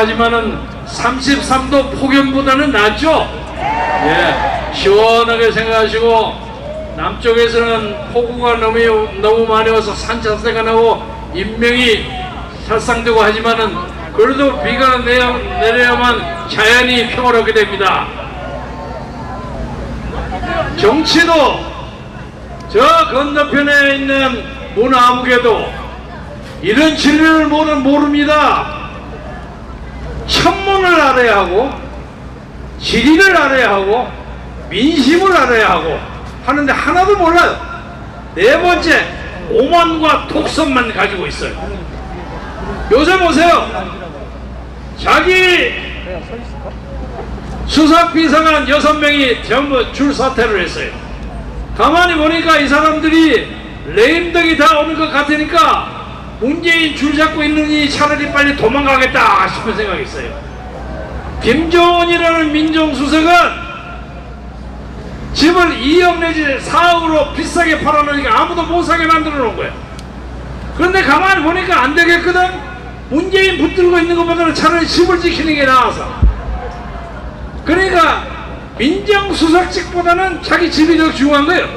오락가락하지만은 33도 폭염보다는 낫죠. 예, 시원하게 생각하시고 남쪽에서는 폭우가 너무 너무 많이 와서 산자세가 나고 인명이 살상되고 하지만은 그래도 비가 내려, 내려야만 자연이 평화롭게 됩니다. 정치도 저 건너편에 있는 문화무게도 이런 진리를 모르, 모릅니다. 천문을 알아야 하고 지리를 알아야 하고 민심을 알아야 하고 하는데 하나도 몰라요. 네 번째 오만과 독선만 가지고 있어요. 요새 보세요. 자기 비서관 여섯 명이 전부 줄 사퇴를 했어요. 가만히 보니까 이 사람들이 레임덕이 다 오는 것 같으니까 문재인 줄 잡고 있느니 차라리 빨리 도망가겠다 싶은 생각이 있어요. 김정은이라는 민정수석은 집을 2억 내지 4억으로 비싸게 팔아놓으니까 아무도 못 사게 만들어 놓은 거예요. 그런데 가만히 보니까 안 되겠거든? 문재인 붙들고 있는 것보다는 차라리 집을 지키는 게 나아서. 그러니까 민정수석직보다는 자기 집이 더 중요한 거예요.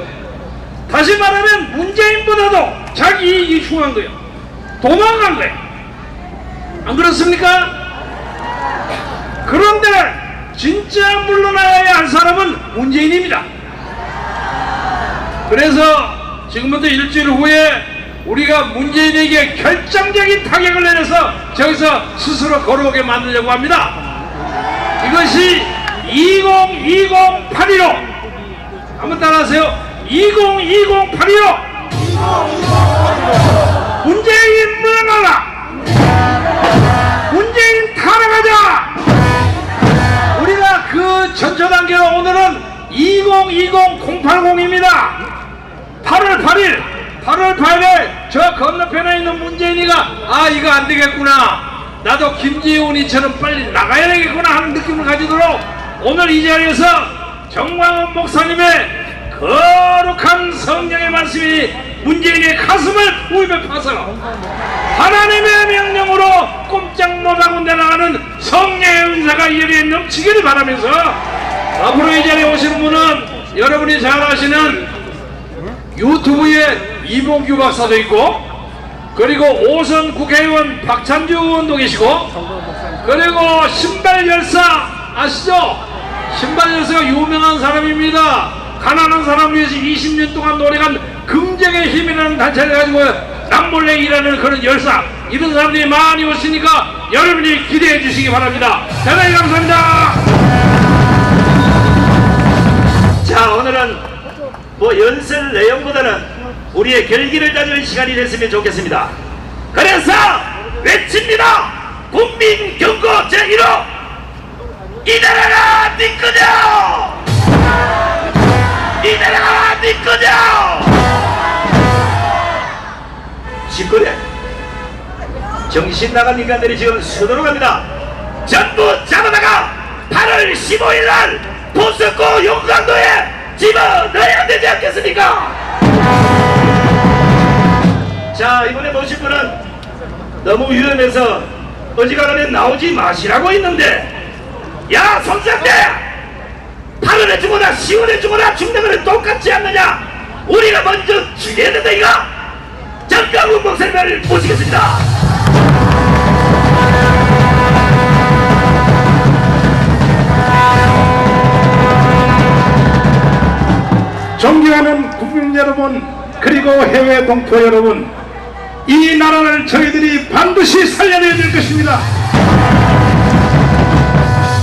다시 말하면 문재인보다도 자기 이익이 중요한 거예요. 거예요. 안 그렇습니까? 그런데 진짜 물러나야 할 사람은 문재인입니다. 그래서 지금부터 일주일 후에 우리가 문재인에게 결정적인 타격을 내려서 저기서 스스로 걸어오게 만들려고 합니다. 이것이 2020 8.15 한번 따라하세요. 2020 8.15 문재인 물러나라. 문재인 타락하자. 우리가 그 전초단계로 오늘은 2020 080입니다. 8월 8일 8월 8일에 저 건너편에 있는 문재인이가 아 이거 안 되겠구나. 나도 김지훈이처럼 빨리 나가야 되겠구나 하는 느낌을 가지도록 오늘 이 자리에서 정광훈 목사님의 거룩한 성령의 말씀이 문재인의 가슴을 우입에 파서 하나님의 명령으로 꼼짝 못하고 내려가는 성령의 은사가 이 자리에 넘치기를 바라면서 앞으로 이 자리에 오시는 분은 여러분이 잘 아시는 유튜브에 이봉규 박사도 있고 그리고 오선 국회의원 박찬주 의원도 계시고 그리고 신발 열사 아시죠? 신발 열사가 유명한 사람입니다. 가난한 사람을 위해서 20년 동안 노력한 긍정의 힘이라는 단체를 가지고 남몰래 일하는 그런 열사. 이런 사람들이 많이 오시니까 여러분이 기대해 주시기 바랍니다. 대단히 감사합니다. 자 오늘은 뭐 연설 내용보다는 우리의 결기를 다질 시간이 됐으면 좋겠습니다. 그래서 외칩니다. 국민 경고 제1호. 이 나라가 네 거냐 이 나라가 네 거냐 시끄래. 정신 나간 인간들이 지금 서두로 갑니다. 전부 잡아다가 8월 15일 날 보석고 용강도에 집어넣어야 되지 않겠습니까? 자 이번에 모신 분은 너무 위험해서 어지간하면 나오지 마시라고 했는데 야 손상대! 8월에 죽어라 10월에 죽어라 죽는 거는 똑같지 않느냐? 우리가 먼저 죽여야 된다 이거 정강훈 목사님을 모시겠습니다. 존경하는 국민 여러분 그리고 해외 동포 여러분 이 나라를 저희들이 반드시 살려내야 될 것입니다.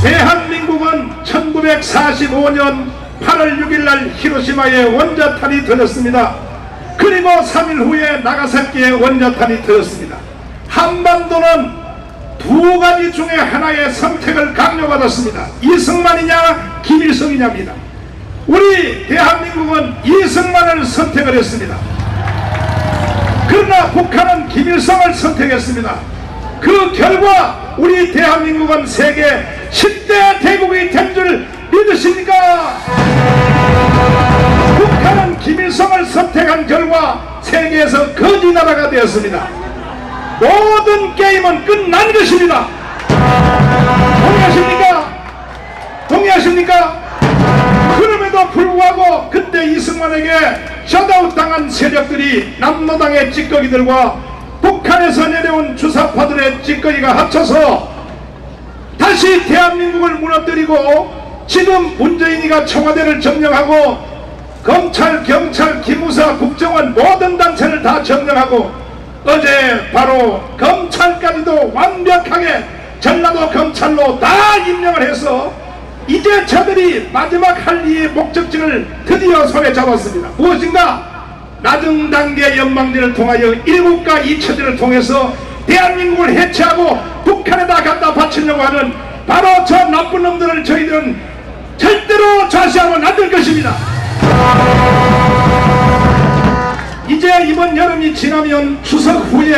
대한민국은 1945년 8월 6일 날 히로시마에 원자탄이 터졌습니다 그리고 3일 후에 나가사키에 원자탄이 터졌습니다 한반도는 두 가지 중에 하나의 선택을 강요받았습니다 이승만이냐 김일성이냐입니다 우리 대한민국은 이승만을 선택을 했습니다. 그러나 북한은 김일성을 선택했습니다. 그 결과 우리 대한민국은 세계 10대 대국이 된 줄 믿으십니까? 북한은 김일성을 선택한 결과 세계에서 거지 나라가 되었습니다. 모든 게임은 끝난 것입니다. 동의하십니까? 동의하십니까? 그럼에도 불구하고 그때 이승만에게 셧아웃 당한 세력들이 남로당의 찌꺼기들과 북한에서 내려온 주사파들의 찌꺼기가 합쳐서 다시 대한민국을 무너뜨리고 지금 문재인이가 청와대를 점령하고 검찰, 경찰, 기무사, 국정원 모든 단체를 다 점령하고 어제 바로 검찰까지도 완벽하게 전라도 검찰로 다 임명을 해서 이제 저들이 마지막 할 일의 목적지를 드디어 손에 잡았습니다. 무엇인가? 낮은 단계 연방제를 통하여 일국가 이체제를 통해서 대한민국을 해체하고 북한에다 갖다 바치려고 하는 바로 저 나쁜 놈들을 저희들은 절대로 좌시하고 안될 것입니다. 이제 이번 여름이 지나면 추석 후에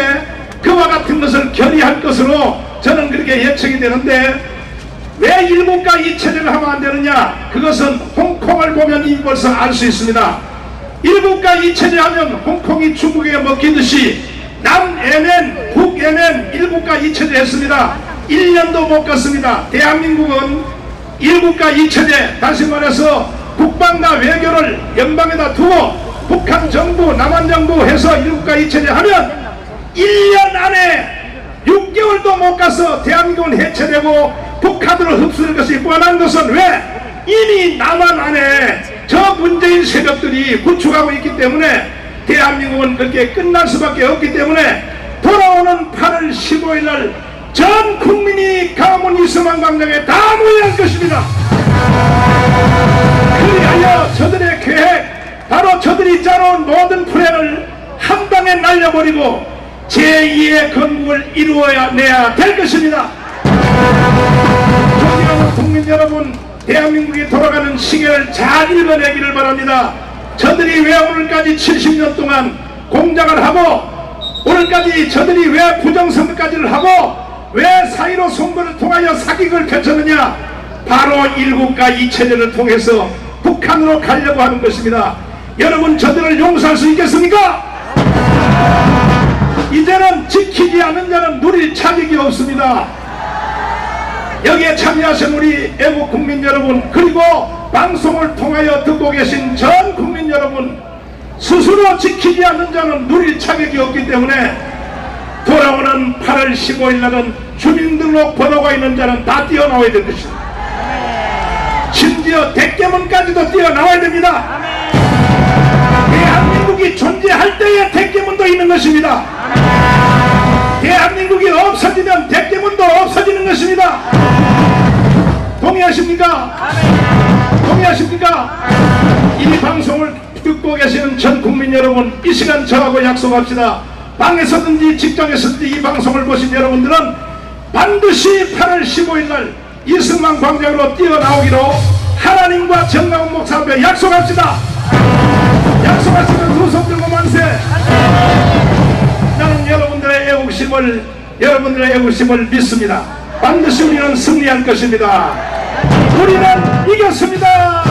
그와 같은 것을 결의할 것으로 저는 그렇게 예측이 되는데 왜 일본과 이 체제를 하면 안 되느냐? 그것은 홍콩을 보면 이미 벌써 알 수 있습니다. 일본과 이 체제 하면 홍콩이 중국에 먹히듯이 남에는 북에는 일본과 이 체제 했습니다. 1년도 못 갔습니다. 대한민국은 일국가 이체제 다시 말해서 국방과 외교를 연방에다 두고 북한 정부 남한 정부 해서 일국가 이체제 하면 1년 안에 6개월도 못 가서 대한민국은 해체되고 북한으로 흡수될 것이 뻔한 것은 왜? 이미 남한 안에 저 문재인 세력들이 구축하고 있기 때문에 대한민국은 그렇게 끝날 수밖에 없기 때문에 돌아오는 8월 15일 날 전 국민이 강원 이수만 광장에 다 모여야 할 것입니다. 그리하여 저들의 계획, 바로 저들이 짜놓은 모든 플랜을 한 방에 날려버리고 제2의 건국을 이루어야 내야 될 것입니다. 존경하는 국민 여러분, 대한민국이 돌아가는 시계를 잘 읽어내기를 바랍니다. 저들이 왜 오늘까지 70년 동안 공작을 하고 오늘까지 저들이 왜 부정선거까지를 하고 왜 사이로 선거를 통하여 사기극을 펼쳤느냐? 바로 일국과 이체제를 통해서 북한으로 가려고 하는 것입니다. 여러분 저들을 용서할 수 있겠습니까? 이제는 지키지 않는 자는 누릴 자격이 없습니다. 여기에 참여하신 우리 애국 국민 여러분 그리고 방송을 통하여 듣고 계신 전 국민 여러분 스스로 지키지 않는 자는 누릴 자격이 없기 때문에 돌아오는 8월 15일 날은 주민등록 번호가 있는 자는 다 뛰어나와야 될 것입니다. 심지어 대깨문까지도 뛰어나와야 됩니다. 대한민국이 존재할 때에 대깨문도 있는 것입니다. 대한민국이 없어지면 대깨문도 없어지는 것입니다. 동의하십니까? 동의하십니까? 이 방송을 듣고 계시는 전 국민 여러분 이 시간 저하고 약속합시다. 방에서든지 직장에서든지 이 방송을 보신 여러분들은 반드시 8월 15일 날 이승만 광장으로 뛰어나오기로 하나님과 정강훈 목사 앞에 약속합시다. 약속하시면 두 손 들고 만세. 나는 여러분들의 애국심을 여러분들의 애국심을 믿습니다. 반드시 우리는 승리할 것입니다. 우리는 이겼습니다.